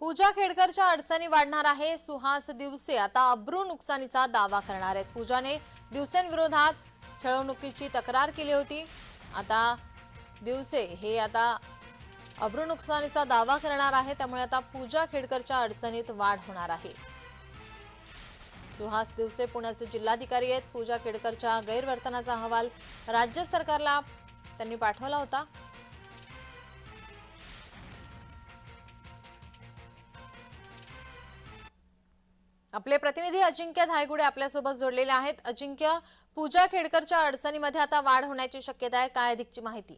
पूजा खेडकरच्या अडचणी वाढणार आहे सुहास दिवसे आता अब्रू नुकसानीचा दावा करणार आहेत. पूजाने दिवसेंविरोधात छळवणुकीची तक्रार केली होती. आता दिवसे हे आता अब्रू नुकसानीचा दावा करणार आहे त्यामुळे आता पूजा खेडकरच्या अडचणीत वाढ होणार आहे. सुहास दिवसे पुण्याचे जिल्हाधिकारी आहेत. पूजा खेडकरच्या गैरवर्तनाचा अहवाल राज्य सरकारला त्यांनी पाठवला होता. आपले प्रतिनिधी अजिंक्य धायगुडे आपल्यासोबत जोडलेले आहेत. अजिंक्य पूजा खेडकरच्या अडचणीमध्ये आता वाढ होण्याची शक्यता आहे. काय अधिकची माहिती?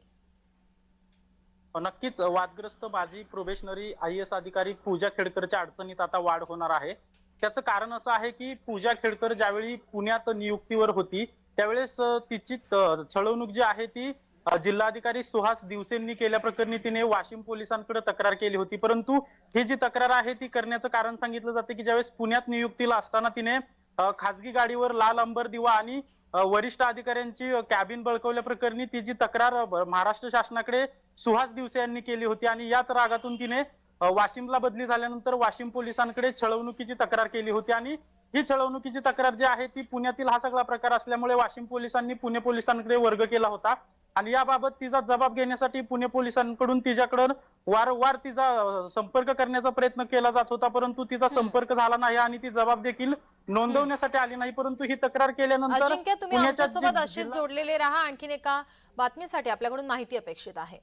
हो, नक्कीच. वादग्रस्त माजी प्रोबेशनरी आय एस अधिकारी पूजा खेडकरच्या अडचणीत आता वाढ होणार आहे. त्याचं कारण असं आहे की पूजा खेडकर ज्यावेळी पुण्यात नियुक्तीवर होती त्यावेळेस तिची छळवणूक जी आहे ती जिल्हाधिकारी सुहास दिवसेंनी केल्याप्रकरणी तिने वाशिम पोलिसांकडे तक्रार केली होती. परंतु ही जी तक्रार आहे ती करण्याचं कारण सांगितलं जातं की ज्यावेळेस पुण्यात नियुक्तीला असताना तिने खासगी गाडीवर लाल अंबर दिवा आणि वरिष्ठ अधिकाऱ्यांची कॅबिन बळकवल्या प्रकरणी ती जी तक्रार महाराष्ट्र शासनाकडे सुहास दिवसे यांनी केली होती आणि याच रागातून तिने वाशिमला बदली झाल्यानंतर वाशिम पोलिसांकडे छळवणुकीची तक्रार केली होती आणि ही छळवणुकीची तक्रार जी आहे ती पुण्यातील हा सगळा प्रकार असल्यामुळे वाशिम पोलिसांनी पुणे पोलिसांकडे वर्ग केला होता. आणि याबाबत तिचा जबाब घेण्यासाठी पुणे पोलिसांकडून तिच्याकडून वारंवार तिचा संपर्क करण्याचा प्रयत्न केला जात होता. परंतु तिचा संपर्क झाला नाही आणि ती जबाब देखील नोंदवण्यासाठी आली नाही. परंतु ही तक्रार केल्यानंतर तुम्ही आमच्यासोबत अशीच जोडलेले राहा. आणखीन एका बातमीसाठी आपल्याकडून माहिती अपेक्षित आहे.